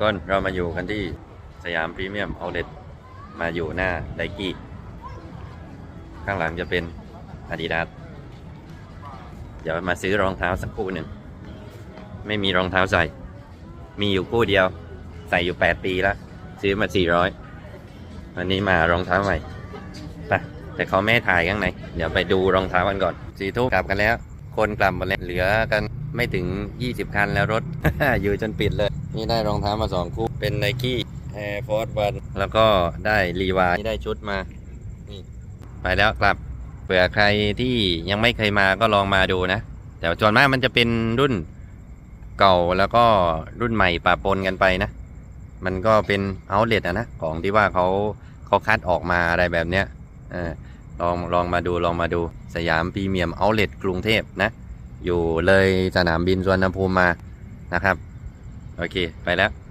ก็เรามาอยู่กันที่สยามพรีเมียมเอาเล t มาอยู่หน้าไดกี้ ข้างหลังจะเป็น Adidas เดี๋ยวมาซื้อรองเท้าสักคู่หนึ่ง ไม่มีรองเท้าใส่ มีอยู่คู่เดียว ใส่อยู่ 8 ปีแล้ว ซื้อมา 400 วันนี้มารองเท้าใหม่ไปแต่เขาไม่ถ่ายข้างใน เดี๋ยวไปดูรองเท้ากันก่อน สี่ทุ่มกลับกันแล้ว คนกลับหมดแล้วเหลือกันไม่ถึง 20 คันแล้วรถ อยู่จนปิดเลย นี่ได้รองเท้ามาสองคู่เป็น n นกี้ Air Force One แล้วก็ได้รีวายได้ชุดมานี่ไปแล้วกลับเผื่อใครที่ยังไม่เคยมาก็ลองมาดูนะ แต่ส่วนมากมันจะเป็นรุ่นเก่าแล้วก็รุ่นใหม่ปะปนกันไปนะ มันก็เป็นเอาเล t อะนะ ของที่ว่าเขาเขาคัดออกมาอะไรแบบเนี้ยเออ ลองลองมาดูลองมาดูสยามพรีเมียมเอาเลทกรุงเทพนะ อยู่เลยสนามบินสุวรรณภูมิมานะครับ โอเค ไปแล้ว